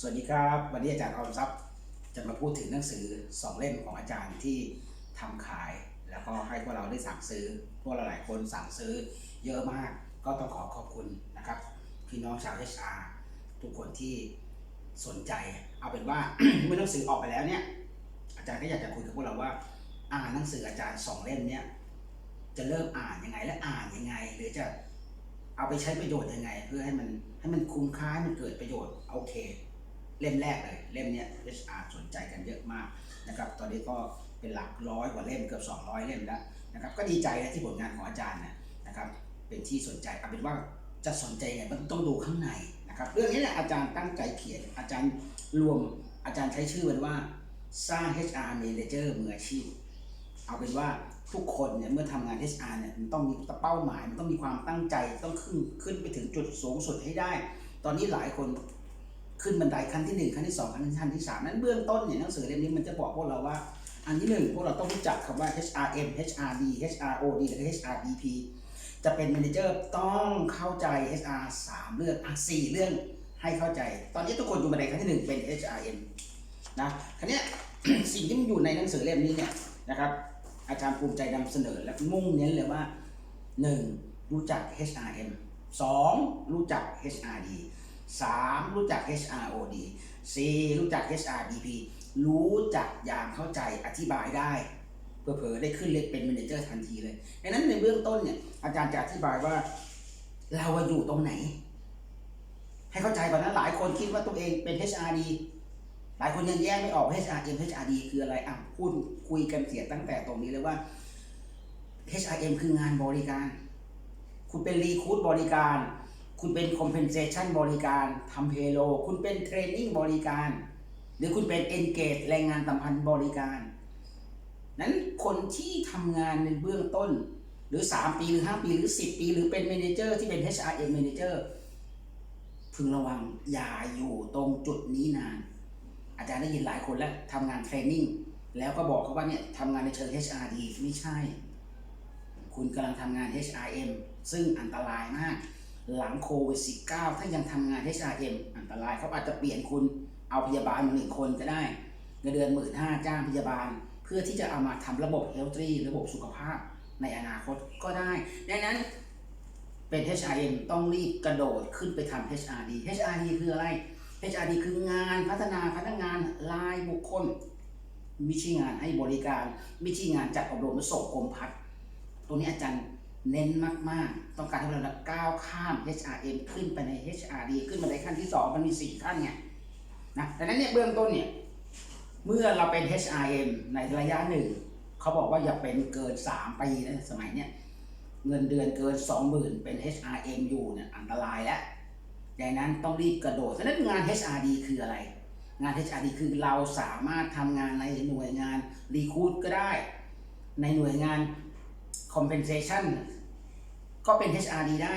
สวัสดีครับ วันนี้อาจารย์ออมทรัพย์จะมาพูดถึงหนังสือสองเล่มของอาจารย์ที่ทำขาย แล้วก็ให้พวกเราได้สั่งซื้อ พวกเราหลายคนสั่งซื้อเยอะมากก็ต้องขอขอบคุณนะครับพี่น้องชาว HR ทุกคนที่สนใจ เอาเป็นว่าเมื่อหนังสือออกไปแล้วเนี่ย อาจารย์ก็อยากจะคุยกับพวกเราว่า อ่านหนังสืออาจารย์สองเล่มเนี่ยจะเริ่มอ่านยังไงและอ่านยังไง หรือจะเอาไปใช้ประโยชน์ยังไง เพื่อให้มันให้มันคุ้มค่าให้มันเกิดประโยชน์โอเค เล่มแรกเลย เล่มนี้ HR สนใจกันเยอะมากนะครับตอนนี้ก็เป็นหลักร้อยกว่าเล่มเกือบ 200 เล่มแล้วนะครับก็ดีใจนะที่ผลงานของอาจารย์นะนะครับเป็นที่สนใจเอาเป็นว่าจะสนใจไงมันต้องดูข้างในนะครับเรื่องนี้เนี่ยอาจารย์ตั้งใจเขียน อาจารย์รวมอาจารย์ใช้ชื่อมันว่าสร้าง HR Manager มืออาชีพ เอาเป็นว่าทุกคนเนี่ยเมื่อทำงาน HR เนี่ยมันต้องมีเป้าหมาย มันต้องมีความตั้งใจต้องขึ้นขึ้นไปถึงจุดสูงสุดให้ได้ ตอนนี้หลายคน ขึ้นบันไดขั้นที่หนึ่งขั้นที่สองขั้นที่ขั้นที่สามนั้นเบื้องต้นเนี่ยหนังสือเล่มนี้มันจะบอกพวกเราว่า อันที่หนึ่งพวกเราต้องรู้จักคำว่า HRM HRD HROD และ HRBP จะเป็น m ม n เจอร์ต้องเข้าใจ HR สามเรื่องอะสี่เรื่องให้เข้าใจ ตอนนี้ทุกคนอยู่บันไดขั้นที่หนึ่งเป็น HRM นะครั้นี้ยสิ่งที่มันอยู่ในหนังสือเล่มนี้เนี่ยนะครับอาจารย์ภูมิใจนำเสนอและมุ่งเน้นเลยว่า 1. รู้จัก HRM 2. รู้จัก HRD 3. รู้จัก HROD 4. รู้จัก HRBP รู้จักอย่างเข้าใจอธิบายได้เผลอๆได้ขึ้นเลขเป็น m ม n เจอร์ทันทีเลยดังนั้นในเบื้องต้นเนี่ยอาจารย์จะอธิบายว่าเราอะอยู่ตรงไหน ให้เข้าใจก่อนนะหลายคนคิดว่าตัวเองเป็น HRD หลายคนยังแยกไม่ออก HRM HRD คืออะไรอะพูดคุยกันเสียตั้งแต่ตรงนี้เลยว่า HRM คืองานบริการ คุณเป็นรีคูดบริการ คุณเป็น compensation บริการทำเพโล คุณเป็นเทรนนิ่งบริการ หรือคุณเป็น engage แรงงานสัมพันธ์บริการ นั้นคนที่ทำงานในเบื้องต้น หรือ 3 ปีหรือ 5 ปีหรือ 10 ปี หรือเป็น manager ที่เป็น HRM manager พึงระวังอย่าอยู่ตรงจุดนี้นาน อาจารย์ได้ยินหลายคนแล้วทำงานเทรนนิ่งแล้วก็บอกเขาว่าเนี่ยทำงานในเชิง HRD ไม่ใช่ คุณกำลังทำงาน HRM ซึ่งอันตรายมาก หลังโควิด -19 ถ้ายังทำงาน HRM อันตรายเขาอาจจะเปลี่ยนคุณเอาพยาบาลมาหนึ่งคนก็ได้เงินเดือนหมื่นห้าจ้างพยาบาล เพื่อที่จะเอามาทำระบบ Health ระบบสุขภาพในอนาคตก็ได้ ดังนั้นเป็น HRM ต้องรีบกระโดดขึ้นไปทำ HRD HRD คืออะไร HRD คืองานพัฒนาพนักงานรายบุคคลม่ใช่งานให้บริการม่ใช่งานจัดอบรมและส่งกรมพัฒน์ตรงนี้อาจารย์ เน้นมาก ๆ ต้องการให้เราก้าวข้าม HRM ขึ้นไปใน HRD ขึ้นมาในขั้นที่ 2 มันมี 4 ขั้นไงนะดังนั้นเนี่ยเบื้องต้นเนี่ย เมื่อเราเป็น HRM ในระยะหนึ่ง เขาบอกว่าอย่าเป็นเกิน 3 ปีนะสมัยเนี้ยเงินเดือนเกิน 20,000 เป็น HRM อยู่เนี่ยอันตรายแล้วดังนั้นต้องรีบกระโดดฉะนั้นงาน HRD คืออะไร งาน HRD คือเราสามารถทำงานในหน่วยงานรีคูดก็ได้ ในหน่วยงาน compensation ก็เป็น HRD ได้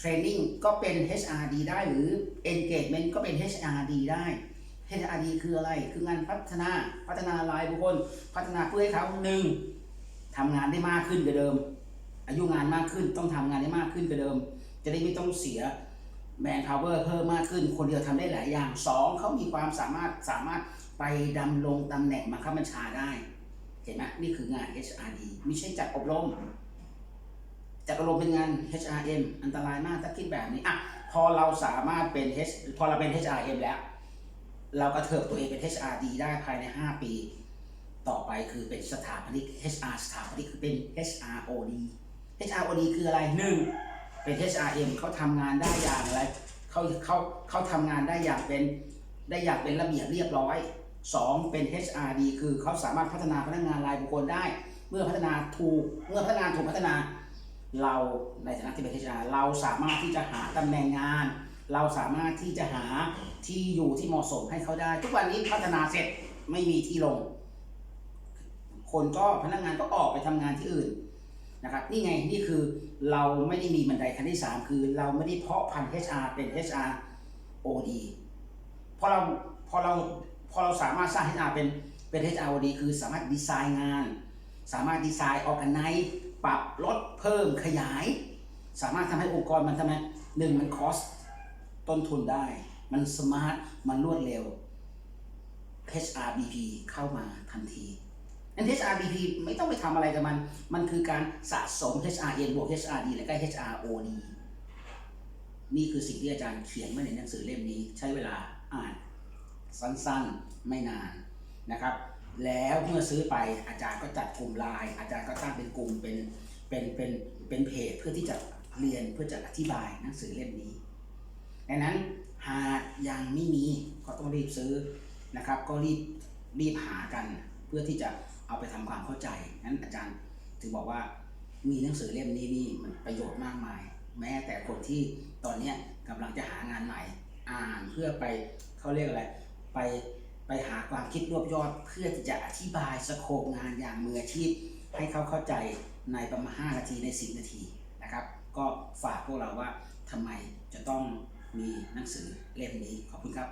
training ก็เป็น HRD ได้หรือ engagement ก็เป็น HRD ได้ HRD คืออะไร คืองานพัฒนา พัฒนารายบุคคล พัฒนาเพื่อให้เขาหนึ่งทำงานได้มากขึ้นกว่าเดิม อายุงานมากขึ้น ต้องทำงานได้มากขึ้นกว่าเดิม จะได้ไม่ต้องเสียแมนพาวเวอร์เพิ่มมากขึ้น คนเดียวทำได้หลายอย่างสองเขามีความสามารถสามารถไปดำรงตำแหน่งบังคับบัญชาได้ เห็นไหมนี่คืองาน HRD ไม่ใช่จัดอบรม จัดอบรมเป็นงาน HRM อันตรายมากถ้าคิดแบบนี้อะพอเราสามารถเป็น H พอเราเป็น HRM แล้ว เราก็เถิบตัวเองเป็น HRD ได้ภายใน 5 ปี ต่อไปคือเป็นสถาปนิก HR สถาปนิกคือเป็น HROD HROD คืออะไรหนึ่งเป็น HRM เขาทำงานได้อย่างอะไรเขาเขาเขาทำงานได้อย่างเป็นได้อย่างเป็นระเบียบเรียบร้อยสองเป็น HRD คือเขาสามารถพัฒนาพนักงานรายบุคคลได้ เมื่อพัฒนาถูกเมื่อพัฒนาถูกพัฒนา เราในฐานะที่เป็น HR เราสามารถที่จะหาตำแหน่งงาน เราสามารถที่จะหาที่อยู่ที่เหมาะสมให้เขาได้ ทุกวันนี้พัฒนาเสร็จไม่มีที่ลง คนก็พนักงานก็ออกไปทำงานที่อื่นนะครับนี่ไงนี่คือเราไม่ได้มีบันไดขั้นที่ 3 คือเราไม่ได้เพาะพันธุ์ HR เป็น HR OD พอเราพอเราพอเราสามารถสร้าง HR เป็นเป็น HR OD คือสามารถดีไซน์งาน สามารถดีไซน์ออกกันไน ปรับลดเพิ่มขยาย สามารถทำให้องค์กรมันทำไมหนึ่งมันคอสต้นทุนได้ มันสมาร์ทมันรวดเร็ว HRBP เข้ามาทันทีนั้น HRBP ไม่ต้องไปทำอะไรกับมัน มันคือการสะสม HRN บวก HRD แล้วก็ HROD นี่คือสิ่งที่อาจารย์เขียนไว้ในหนังสือเล่มนี้ ใช้เวลาอ่านสั้นๆ ไม่นานนะครับ แล้วเมื่อซื้อไปอาจารย์ก็จัดกลุ่มไลน์อาจารย์ก็ตั้งเป็นกลุ่มเป็นเป็นเป็นเป็นเพจเพื่อที่จะเรียนเพื่อจะอธิบายหนังสือเล่มนี้ดังนั้นหากยังไม่มีก็ต้องรีบซื้อนะครับ ก็รีบรีบหากัน เพื่อที่จะเอาไปทำความเข้าใจนั้นอาจารย์ถึงบอกว่ามีหนังสือเล่มนี้นี่มันประโยชน์มากมาย แม้แต่คนที่ตอนเนี้ยกำลังจะหางานใหม่อ่านเพื่อไปเขาเรียกอะไรไป ไปหาความคิดรวบยอดเพื่อที่จะอธิบายสโคปงานอย่างมืออาชีพ ให้เขาเข้าใจในประมาณ 5 นาทีใน 10 นาทีนะครับ ก็ฝากพวกเราว่าทำไมจะต้องมีหนังสือเล่มนี้ขอบคุณครับ